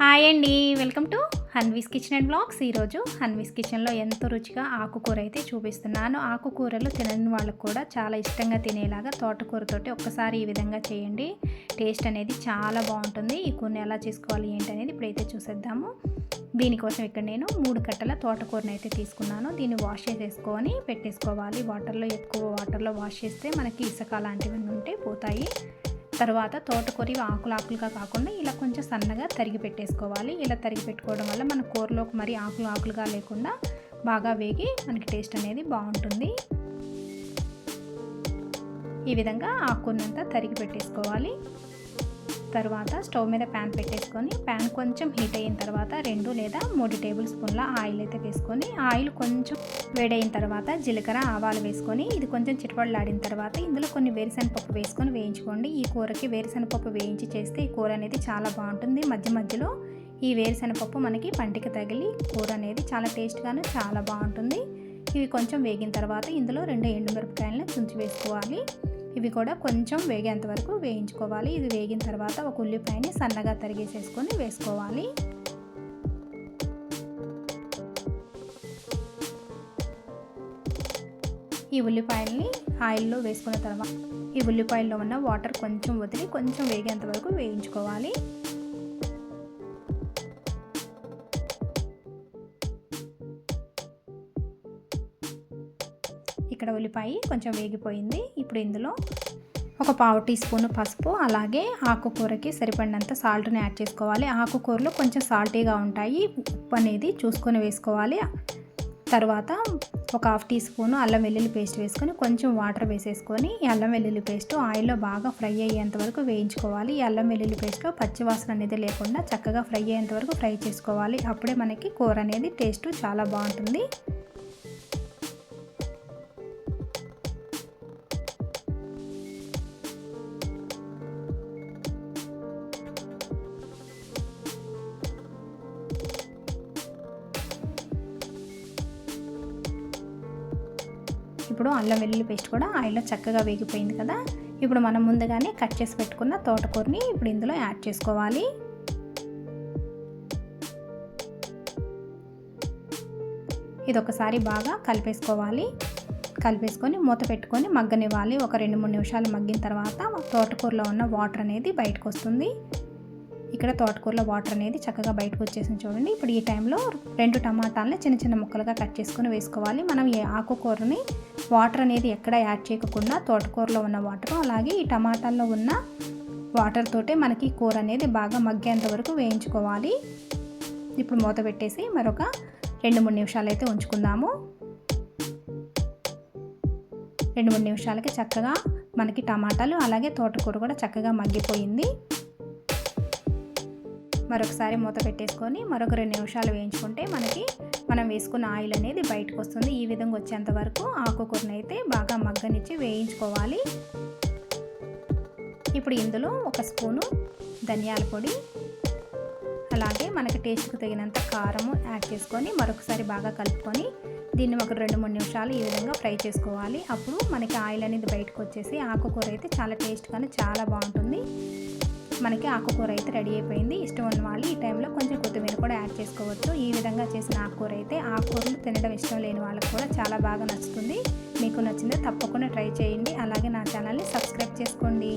Hi అండి welcome to Hanvis kitchen and blogs. ఈరోజు హన్వీస్ కిచెన్లో ఎంతో రుచిగా ఆకుకూర అయితే చూపిస్తున్నాను ఆకుకూరలు తినని వాళ్ళకు కూడా చాలా ఇష్టంగా తినేలాగా తోటకూరతోటి ఒక్కసారి ఈ విధంగా చేయండి. టేస్ట్ అనేది చాలా బాగుంటుంది. ఈ కూరని ఎలా చేసుకోవాలి ఏంటి అనేది ఇప్పుడైతే చూసేద్దాము. దీనికోసం ఇక్కడ నేను మూడు కట్టల తోటకూరని అయితే తీసుకున్నాను. దీన్ని వాష్ చేసేసుకొని పెట్టేసుకోవాలి. వాటర్లో ఎక్కువ వాటర్లో వాష్ చేస్తే మనకి ఇసుక లాంటివన్నీ ఉంటే పోతాయి. తర్వాత తోటకూర ఆకులు ఆకులుగా కాకుండా ఇలా కొంచెం సన్నగా తరిగి పెట్టేసుకోవాలి. ఇలా తరిగి పెట్టుకోవడం వల్ల మన కూరలోకి మరి ఆకులు ఆకులుగా లేకుండా బాగా వేగి మనకి టేస్ట్ అనేది బాగుంటుంది. ఈ విధంగా ఆకున్నంతా తరిగి పెట్టేసుకోవాలి. తర్వాత స్టవ్ మీద ప్యాన్ పెట్టేసుకొని ప్యాన్ కొంచెం హీట్ అయిన తర్వాత రెండు లేదా మూడు టేబుల్ స్పూన్ల ఆయిల్ అయితే వేసుకొని ఆయిల్ కొంచెం వేడైన తర్వాత జీలకర్ర ఆవాలు వేసుకొని ఇది కొంచెం చిటపడలాడిన తర్వాత ఇందులో కొన్ని వేరుశనగపప్పు వేసుకొని వేయించుకోండి. ఈ కూరకి వేరుశనగపప్పు వేయించి చేస్తే ఈ కూర అనేది చాలా బాగుంటుంది. మధ్య మధ్యలో ఈ వేరుశనగపప్పు మనకి పంటికి తగిలి కూర అనేది చాలా టేస్ట్గాను చాలా బాగుంటుంది. ఇవి కొంచెం వేగిన తర్వాత ఇందులో రెండు ఎండుమిరపకాయలను తుంచి వేసుకోవాలి. ఇవి కూడా కొంచెం వేగేంత వరకు వేయించుకోవాలి. ఇది వేగిన తర్వాత ఒక ఉల్లిపాయని సన్నగా తరిగేసేసుకొని వేసుకోవాలి. ఈ ఉల్లిపాయల్ని ఆయిల్లో వేసుకున్న తర్వాత ఈ ఉల్లిపాయల్లో ఉన్న వాటర్ కొంచెం వదిలి కొంచెం వేగేంత వరకు వేయించుకోవాలి. ఇక్కడ ఉల్లిపాయ కొంచెం వేగిపోయింది. ఇప్పుడు ఇందులో ఒక పావు టీ స్పూన్ పసుపు అలాగే ఆకుకూరకి సరిపడినంత సాల్ట్ని యాడ్ చేసుకోవాలి. ఆకుకూరలు కొంచెం సాల్టీగా ఉంటాయి. ఉప్పు అనేది చూసుకొని వేసుకోవాలి. తర్వాత ఒక హాఫ్ టీ స్పూన్ అల్లం వెల్లుల్లి పేస్ట్ వేసుకొని కొంచెం వాటర్ వేసేసుకొని ఈ అల్లం వెల్లుల్లి పేస్ట్ ఆయిల్లో బాగా ఫ్రై అయ్యేంత వరకు వేయించుకోవాలి. ఈ అల్లం వెల్లుల్లి పేస్ట్లో పచ్చివాసన అనేది లేకుండా చక్కగా ఫ్రై అయ్యేంత వరకు ఫ్రై చేసుకోవాలి. అప్పుడే మనకి కూర అనేది టేస్ట్ చాలా బాగుంటుంది. ఇప్పుడు అల్లం వెల్లుల్లి పేస్ట్ కూడా ఆయిల్లో చక్కగా వేగిపోయింది కదా. ఇప్పుడు మనం ముందుగానే కట్ చేసి పెట్టుకున్న తోటకూరని ఇప్పుడు ఇందులో యాడ్ చేసుకోవాలి. ఇది ఒకసారి బాగా కలిపేసుకోవాలి. కలిపేసుకొని మూత పెట్టుకొని మగ్గనివ్వాలి. ఒక రెండు మూడు నిమిషాలు మగ్గిన తర్వాత తోటకూరలో ఉన్న వాటర్ అనేది బయటకు వస్తుంది. ఇక్కడ తోటకూరలో వాటర్ అనేది చక్కగా బయటకు వచ్చేసింది చూడండి. ఇప్పుడు ఈ టైంలో రెండు టమాటాలని చిన్న చిన్న ముక్కలుగా కట్ చేసుకుని వేసుకోవాలి. మనం ఈ ఆకుకూరని వాటర్ అనేది ఎక్కడ యాడ్ చేయకుండా తోటకూరలో ఉన్న వాటర్ అలాగే ఈ టమాటాల్లో ఉన్న వాటర్ తోటే మనకి కూర అనేది బాగా మగ్గేంత వరకు వేయించుకోవాలి. ఇప్పుడు మూత పెట్టేసి మరొక రెండు మూడు నిమిషాలు అయితే ఉంచుకుందాము. రెండు మూడు నిమిషాలకి చక్కగా మనకి టమాటాలు అలాగే తోటకూర కూడా చక్కగా మగ్గిపోయింది. మరొకసారి మూత పెట్టేసుకొని మరొక రెండు నిమిషాలు వేయించుకుంటే మనకి మనం వేసుకున్న ఆయిల్ అనేది బయటకు వస్తుంది. ఈ విధంగా వచ్చేంత వరకు ఆకుకూరని అయితే బాగా మగ్గనిచ్చి వేయించుకోవాలి. ఇప్పుడు ఇందులో ఒక స్పూను ధనియాల పొడి అలాగే మనకి టేస్ట్కి తగినంత కారము యాడ్ చేసుకొని మరొకసారి బాగా కలుపుకొని దీన్ని ఒక రెండు మూడు నిమిషాలు ఈ విధంగా ఫ్రై చేసుకోవాలి. అప్పుడు మనకి ఆయిల్ అనేది బయటకు వచ్చేసి ఆకుకూర అయితే చాలా టేస్ట్గానే చాలా బాగుంటుంది. మనకి ఆకుకూర అయితే రెడీ అయిపోయింది. ఇష్టం ఉన్న వాళ్ళు ఈ టైంలో కొంచెం కొత్తిమీర కూడా యాడ్ చేసుకోవచ్చు. ఈ విధంగా చేసిన ఆకుకూర అయితే ఆకుకూరలు తినడం ఇష్టం లేని వాళ్ళకి కూడా చాలా బాగా నచ్చుతుంది. మీకు నచ్చిందో తప్పకుండా ట్రై చేయండి. అలాగే నా ఛానల్ని సబ్స్క్రైబ్ చేసుకోండి.